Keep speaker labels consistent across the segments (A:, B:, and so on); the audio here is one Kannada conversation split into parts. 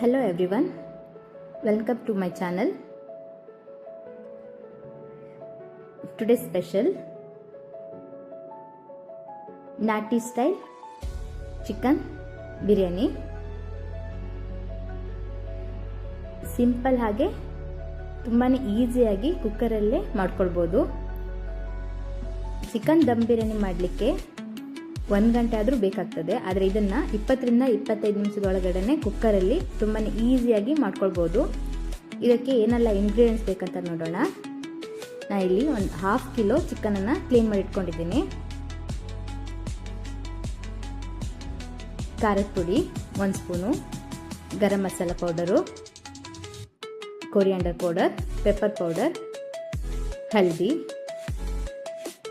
A: Hello everyone welcome to my channel today special naati style chicken biryani simple ಹಾಗೆ ತುಂಬಾ ಈಸಿಯಾಗಿ ಕುಕ್ಕರಲ್ಲೇ ಮಾಡ್ಕೊಳ್ಬೋದು. ಚಿಕನ್ ದಮ್ ಬಿರಿಯಾನಿ ಮಾಡಲಿಕ್ಕೆ ಒಂದು ಗಂಟೆ ಆದರೂ ಬೇಕಾಗ್ತದೆ. ಆದರೆ ಇದನ್ನು ಇಪ್ಪತ್ತರಿಂದ ಇಪ್ಪತ್ತೈದು ನಿಮಿಷದೊಳಗಡೆ ಕುಕ್ಕರಲ್ಲಿ ತುಂಬಾ ಈಸಿಯಾಗಿ ಮಾಡ್ಕೊಳ್ಬೋದು. ಇದಕ್ಕೆ ಏನೆಲ್ಲ ಇಂಗ್ರೀಡಿಯೆಂಟ್ಸ್ ಬೇಕಂತ ನೋಡೋಣ. ನಾನು ಇಲ್ಲಿ ಒಂದು ಹಾಫ್ ಕಿಲೋ ಚಿಕನನ್ನು ಕ್ಲೀನ್ ಮಾಡಿ ಇಟ್ಕೊಂಡಿದ್ದೀನಿ. ಖಾರದ ಪುಡಿ, ಒಂದು spoon, garam masala powder coriander powder pepper powder ಹಳದಿ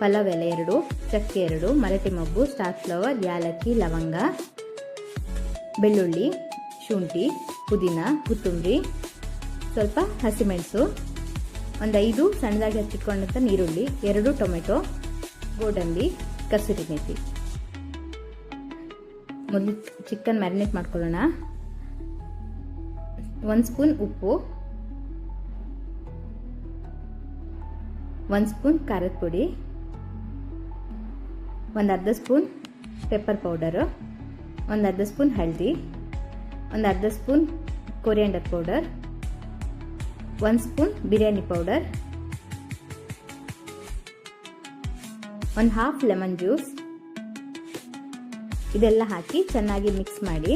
A: ಪಲಾವ್ ಎಲೆ ಎರಡು, ಚಕ್ಕೆ ಎರಡು, ಮರಟಿ ಮೊಬ್ಬು ಸ್ಟಾರ್ ಫ್ಲವರ್ ಯಾಲಕ್ಕಿ, ಲವಂಗ, ಬೆಳ್ಳುಳ್ಳಿ, ಶುಂಠಿ, ಪುದೀನ, ಕೊತ್ತಂಬರಿ, ಸ್ವಲ್ಪ ಹಸಿಮೆಣಸು, ಒಂದು ಐದು ಸಣ್ಣದಾಗಿ ಹಚ್ಚಿಟ್ಕೊಂಡಂಥ ನೀರುಳ್ಳಿ ಎರಡು ಟೊಮೆಟೊ, ಗೋಡಂಬಿ, ಕಸೂರಿ ಮೇಥಿ ಮೊದಲು ಚಿಕನ್ ಮ್ಯಾರಿನೇಟ್ ಮಾಡ್ಕೊಳ್ಳೋಣ. ಒಂದು ಸ್ಪೂನ್ ಉಪ್ಪು, ಒಂದು ಸ್ಪೂನ್ ಖಾರದ ಪುಡಿ ಒಂದು ಅರ್ಧ ಸ್ಪೂನ್ ಪೆಪ್ಪರ್ ಪೌಡರು ಒಂದು ಅರ್ಧ ಸ್ಪೂನ್ ಹಳದಿ ಒಂದು ಅರ್ಧ ಸ್ಪೂನ್ ಕೊರಿಯಾಂಡರ್ ಪೌಡರ್ ಒಂದು ಸ್ಪೂನ್ ಬಿರಿಯಾನಿ ಪೌಡರ್ ಒಂದು ಹಾಫ್ ಲೆಮನ್ ಜ್ಯೂಸ್ ಇದೆಲ್ಲ ಹಾಕಿ ಚೆನ್ನಾಗಿ ಮಿಕ್ಸ್ ಮಾಡಿ.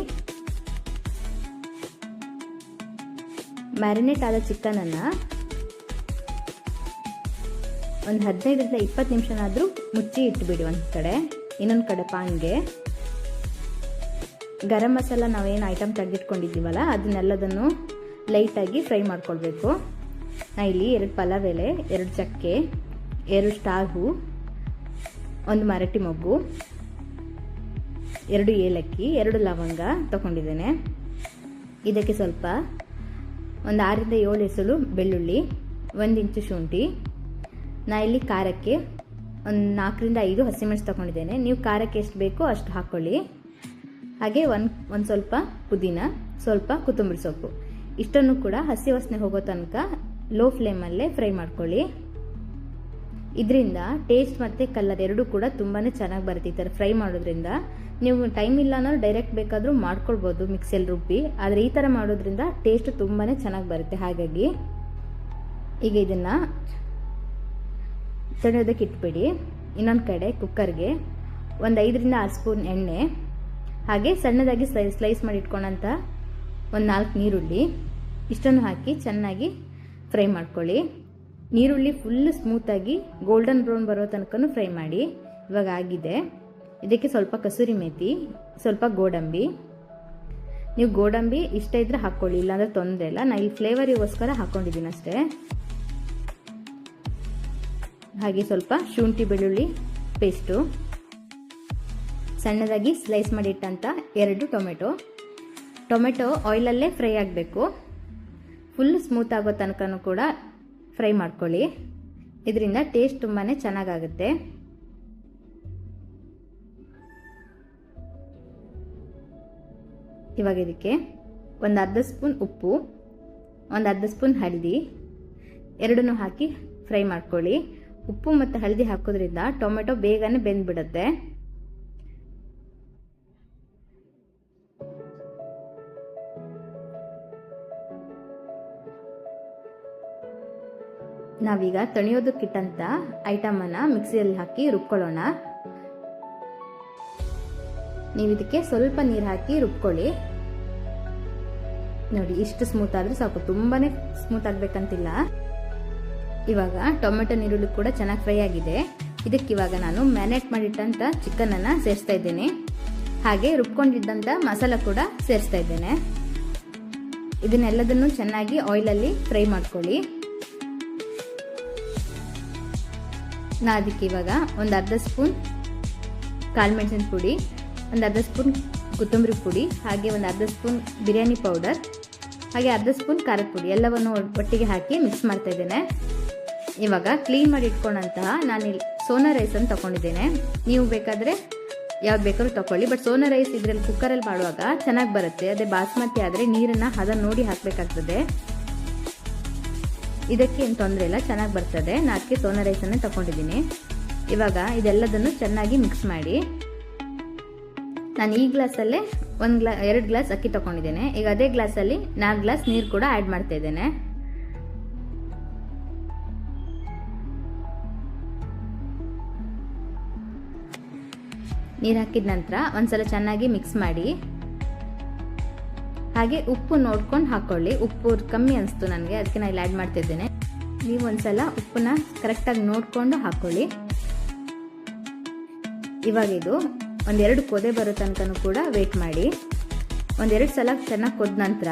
A: ಮ್ಯಾರಿನೇಟ್ ಆದ ಚಿಕನನ್ನು ಒಂದು ಹದಿನೈದರಿಂದ ಇಪ್ಪತ್ತು ನಿಮಿಷನಾದರೂ ಮುಚ್ಚಿ ಇಟ್ಬಿಡಿ ಒಂದು ಕಡೆ ಇನ್ನೊಂದು ಕಡೆ ಪಾನ್ಗೆ. ಗರಂ ಮಸಾಲ ನಾವೇನು ಐಟಮ್ ತೆಗೆದಿಟ್ಕೊಂಡಿದ್ದೀವಲ್ಲ, ಅದನ್ನೆಲ್ಲದನ್ನು ಲೈಟಾಗಿ ಫ್ರೈ ಮಾಡ್ಕೊಳ್ಬೇಕು. ನಾ ಇಲ್ಲಿ ಎರಡು ಪಲಾವ್ ಎಲೆ, ಎರಡು ಚಕ್ಕೆ, ಎರಡು ಸ್ಟಾರ್ ಒಂದು ಮರಟಿ ಮೊಗ್ಗು, ಎರಡು ಏಲಕ್ಕಿ, ಎರಡು ಲವಂಗ ತಗೊಂಡಿದ್ದೇನೆ. ಇದಕ್ಕೆ ಸ್ವಲ್ಪ ಒಂದು ಆರರಿಂದ ಏಳು ಎಸಳು ಬೆಳ್ಳುಳ್ಳಿ, ಒಂದು ಇಂಚು ಶುಂಠಿ ನಾ ಇಲ್ಲಿ ಖಾರಕ್ಕೆ ಒಂದು ನಾಲ್ಕರಿಂದ ಐದು ಹಸಿಮೆಣಸು ತೊಗೊಂಡಿದ್ದೇನೆ. ನೀವು ಖಾರಕ್ಕೆ ಎಷ್ಟು ಬೇಕೋ ಅಷ್ಟು ಹಾಕ್ಕೊಳ್ಳಿ ಹಾಗೆ ಒಂದು ಒಂದು ಸ್ವಲ್ಪ ಪುದೀನ, ಸ್ವಲ್ಪ ಕೊತ್ತಂಬರಿ ಸೊಪ್ಪು. ಇಷ್ಟನ್ನು ಕೂಡ ಹಸಿ ವಾಸನೆ ಹೋಗೋ ತನಕ ಲೋ ಫ್ಲೇಮಲ್ಲೇ ಫ್ರೈ ಮಾಡ್ಕೊಳ್ಳಿ. ಇದರಿಂದ ಟೇಸ್ಟ್ ಮತ್ತು ಕಲ್ಲರ್ ಎರಡೂ ಕೂಡ ತುಂಬಾ ಚೆನ್ನಾಗಿ ಬರುತ್ತೆ ಈ ಥರ ಫ್ರೈ ಮಾಡೋದ್ರಿಂದ. ನೀವು ಟೈಮ್ ಇಲ್ಲ ಅನ್ನೋರು ಡೈರೆಕ್ಟ್ ಬೇಕಾದರೂ ಮಾಡ್ಕೊಳ್ಬೋದು ಮಿಕ್ಸಿಯಲ್ಲಿ ರುಬ್ಬಿ. ಆದರೆ ಈ ಥರ ಮಾಡೋದ್ರಿಂದ ಟೇಸ್ಟ್ ತುಂಬಾ ಚೆನ್ನಾಗಿ ಬರುತ್ತೆ ಹಾಗಾಗಿ. ಈಗ ಇದನ್ನು ತಣಿಯೋದಕ್ಕೆ ಇಟ್ಬಿಡಿ. ಇನ್ನೊಂದು ಕಡೆ ಕುಕ್ಕರ್ಗೆ ಒಂದು ಐದರಿಂದ ಆರು ಸ್ಪೂನ್ ಎಣ್ಣೆ, ಹಾಗೆ ಸಣ್ಣದಾಗಿ ಸ್ಲೈ, ಸ್ಲೈಸ್ ಮಾಡಿ ಇಟ್ಕೊಂಡಂಥ ಒಂದು ನಾಲ್ಕು ನೀರುಳ್ಳಿ. ಇಷ್ಟನ್ನು ಹಾಕಿ ಚೆನ್ನಾಗಿ ಫ್ರೈ ಮಾಡ್ಕೊಳ್ಳಿ. ನೀರುಳ್ಳಿ ಫುಲ್ ಸ್ಮೂತಾಗಿ ಗೋಲ್ಡನ್ ಬ್ರೌನ್ ಬರೋ ತನಕ ಫ್ರೈ ಮಾಡಿ. ಇವಾಗ ಆಗಿದೆ. ಇದಕ್ಕೆ ಸ್ವಲ್ಪ ಕಸೂರಿ ಮೇಥಿ ಸ್ವಲ್ಪ ಗೋಡಂಬಿ. ನೀವು ಗೋಡಂಬಿ ಇಷ್ಟ ಇದ್ದರೆ ಹಾಕ್ಕೊಳ್ಳಿ, ಇಲ್ಲಾಂದ್ರೆ ತೊಂದರೆ ಇಲ್ಲ. ನಾನು ಇಲ್ಲಿ ಫ್ಲೇವರಿಗೋಸ್ಕರ ಹಾಕ್ಕೊಂಡಿದ್ದೀನಿ ಅಷ್ಟೇ ಹಾಗೆ ಸ್ವಲ್ಪ ಶುಂಠಿ ಬೆಳ್ಳುಳ್ಳಿ ಪೇಸ್ಟು ಸಣ್ಣದಾಗಿ ಸ್ಲೈಸ್ ಮಾಡಿಟ್ಟಂಥ ಎರಡು ಟೊಮೆಟೊ. ಟೊಮೆಟೊ ಆಯಿಲಲ್ಲೇ ಫ್ರೈ ಆಗಬೇಕು. ಫುಲ್ ಸ್ಮೂತ್ ಆಗೋ ತನಕನೂ ಕೂಡ ಫ್ರೈ ಮಾಡ್ಕೊಳ್ಳಿ. ಇದರಿಂದ ಟೇಸ್ಟ್ ತುಂಬಾ ಚೆನ್ನಾಗಾಗುತ್ತೆ. ಇವಾಗ ಇದಕ್ಕೆ ಒಂದು ಅರ್ಧ ಸ್ಪೂನ್ ಉಪ್ಪು, ಒಂದು ಅರ್ಧ ಸ್ಪೂನ್ ಹಳದಿ, ಎರಡನ್ನೂ ಹಾಕಿ ಫ್ರೈ ಮಾಡ್ಕೊಳ್ಳಿ. ಉಪ್ಪು ಮತ್ತು ಹಳದಿ ಹಾಕೋದ್ರಿಂದ ಟೊಮೆಟೊ ಬೇಗನೆ ಬೆಂದ್ಬಿಡುತ್ತೆ. ನಾವೀಗ ತಣಿಯೋದಕ್ಕಿಟ್ಟಂತ ಐಟಮನ್ನು ಮಿಕ್ಸಿಯಲ್ಲಿ ಹಾಕಿ ರುಬ್ಕೊಳ್ಳೋಣ. ನೀವು ಇದಕ್ಕೆ ಸ್ವಲ್ಪ ನೀರು ಹಾಕಿ ರುಬ್ಕೊಳ್ಳಿ. ನೋಡಿ, ಇಷ್ಟು ಸ್ಮೂತ್ ಆದ್ರೆ ಸಾಕು. ತುಂಬಾನೇ ಸ್ಮೂತ್ ಆಗ್ಬೇಕಂತಿಲ್ಲ. ಇವಾಗ ಟೊಮೆಟೊ ನೀರುಳ್ಳಿ ಕೂಡ ಚೆನ್ನಾಗಿ ಫ್ರೈ ಆಗಿದೆ. ಇದಕ್ಕೆ ಇವಾಗ ನಾನು ಮ್ಯಾನೇಟ್ ಮಾಡಿಟ್ಟಂಥ ಚಿಕನನ್ನು ಸೇರಿಸ್ತಾ ಇದ್ದೇನೆ. ಹಾಗೆ ರುಬ್ಕೊಂಡಿದ್ದಂಥ ಮಸಾಲ ಕೂಡ ಸೇರಿಸ್ತಾ ಇದ್ದೇನೆ. ಇದನ್ನೆಲ್ಲದನ್ನು ಚೆನ್ನಾಗಿ ಆಯಿಲಲ್ಲಿ ಫ್ರೈ ಮಾಡ್ಕೊಳ್ಳಿ. ನಾ ಅದಕ್ಕೆ ಇವಾಗ ಒಂದು ಅರ್ಧ ಸ್ಪೂನ್ ಕಾಳುಮೆಣಸಿನ ಪುಡಿ, ಒಂದು ಅರ್ಧ ಸ್ಪೂನ್ ಕೊತ್ತಂಬರಿ ಪುಡಿ, ಹಾಗೆ ಒಂದು ಅರ್ಧ ಸ್ಪೂನ್ ಬಿರಿಯಾನಿ ಪೌಡರ್, ಹಾಗೆ ಅರ್ಧ ಸ್ಪೂನ್ ಖಾರದ ಪುಡಿ ಎಲ್ಲವನ್ನು ಒಟ್ಟಿಗೆ ಹಾಕಿ ಮಿಕ್ಸ್ ಮಾಡ್ತಾ ಇದ್ದೇನೆ. ಇವಾಗ ಕ್ಲೀನ್ ಮಾಡಿ ಇಟ್ಕೊಂಡಂತಹ ಇಲ್ಲಿ ಸೋನಾ ರೈಸನ್ನು ತಗೊಂಡಿದ್ದೇನೆ. ನೀವು ಬೇಕಾದರೆ ಯಾವ್ದು ಬೇಕಾದ್ರೂ ತಗೊಳ್ಳಿ ಬಟ್ ಸೋನಾ ರೈಸ್ ಇದರಲ್ಲಿ ಕುಕ್ಕರಲ್ಲಿ ಮಾಡುವಾಗ ಚೆನ್ನಾಗಿ ಬರುತ್ತೆ. ಅದೇ ಬಾಸ್ಮತಿ ಆದರೆ ನೀರನ್ನು ಹದ ನೋಡಿ ಹಾಕಬೇಕಾಗ್ತದೆ. ಇದಕ್ಕೇನು ತೊಂದರೆ ಇಲ್ಲ, ಚೆನ್ನಾಗಿ ಬರ್ತದೆ. ಅದಕ್ಕೆ ಸೋನಾ ರೈಸನ್ನೇ ತಗೊಂಡಿದ್ದೀನಿ. ಇವಾಗ ಇದೆಲ್ಲದನ್ನು ಚೆನ್ನಾಗಿ ಮಿಕ್ಸ್ ಮಾಡಿ ನಾನು ಈ ಗ್ಲಾಸಲ್ಲೇ ಒಂದು ಗ್ಲಾ, ಎರಡು ಗ್ಲಾಸ್ ಅಕ್ಕಿ ತಗೊಂಡಿದ್ದೇನೆ. ಈಗ ಅದೇ ಗ್ಲಾಸಲ್ಲಿ ನಾಲ್ಕು ಗ್ಲಾಸ್ ನೀರು ಕೂಡ ಆ್ಯಡ್ ಮಾಡ್ತಾ ಇದ್ದೇನೆ. ನೀರು ಹಾಕಿದ ನಂತರ ಒಂದ್ಸಲ ಚೆನ್ನಾಗಿ ಮಿಕ್ಸ್ ಮಾಡಿ. ಹಾಗೆ ಉಪ್ಪು ನೋಡ್ಕೊಂಡು ಹಾಕೊಳ್ಳಿ. ಉಪ್ಪು ಕಮ್ಮಿ ಅನಿಸ್ತು ನನಗೆ ಅದಕ್ಕೆ ನಾನು ಇಲ್ಲಿ ಆ್ಯಡ್ ಮಾಡ್ತಿದ್ದೇನೆ. ನೀವು ಒಂದ್ಸಲ ಉಪ್ಪನ್ನ ಕರೆಕ್ಟಾಗಿ ನೋಡಿಕೊಂಡು ಹಾಕೊಳ್ಳಿ. ಇವಾಗ ಇದು ಒಂದೆರಡು ಕೊದೆ ಬರೋ ತನಕನೂ ಕೂಡ ವೇಟ್ ಮಾಡಿ. ಒಂದೆರಡು ಸಲ ಚೆನ್ನಾಗಿ ಕೊದ ನಂತರ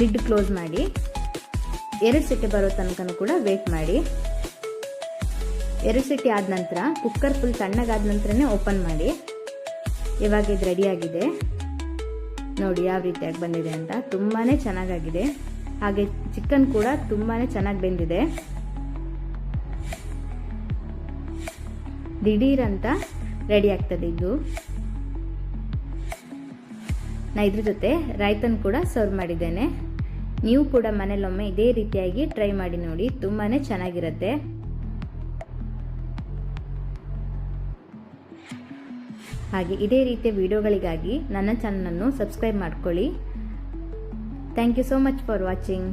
A: ಲಿಡ್ ಕ್ಲೋಸ್ ಮಾಡಿ. ಎರಡು ಸಿಟಿ ಬರೋ ತನಕನೂ ಕೂಡ ವೇಟ್ ಮಾಡಿ. ಎರಡು ಸಿಟಿ ಆದ ನಂತರ ಕುಕ್ಕರ್ ಫುಲ್ ತಣ್ಣಗಾದ ನಂತರನೇ ಓಪನ್ ಮಾಡಿ. ಇವಾಗ ಇದು ರೆಡಿಯಾಗಿದೆ ನೋಡಿ ಯಾವ ರೀತಿಯಾಗಿ ಬಂದಿದೆ ಅಂತ. ತುಂಬಾ ಚೆನ್ನಾಗಾಗಿದೆ. ಹಾಗೆ ಚಿಕನ್ ಕೂಡ ತುಂಬಾ ಚೆನ್ನಾಗಿ ಬೆಂದಿದೆ. ದಿಢೀರ್ ಅಂತ ರೆಡಿ ಆಗ್ತದೆ ಇದು. ನಾ ಇದ್ರ ಜೊತೆ ರಾಯ್ತನ್ ಕೂಡ ಸರ್ವ್ ಮಾಡಿದ್ದೇನೆ. ನೀವು ಕೂಡ ಮನೇಲೊಮ್ಮೆ ಇದೇ ರೀತಿಯಾಗಿ ಟ್ರೈ ಮಾಡಿ ನೋಡಿ. ತುಂಬಾ ಚೆನ್ನಾಗಿರುತ್ತೆ. ಹಾಗೆ ಇದೇ ರೀತಿಯ ವಿಡಿಯೋಗಳಿಗಾಗಿ ನನ್ನ ಚಾನಲನ್ನು ಸಬ್ಸ್ಕ್ರೈಬ್ ಮಾಡ್ಕೊಳ್ಳಿ. Thank you so much for watching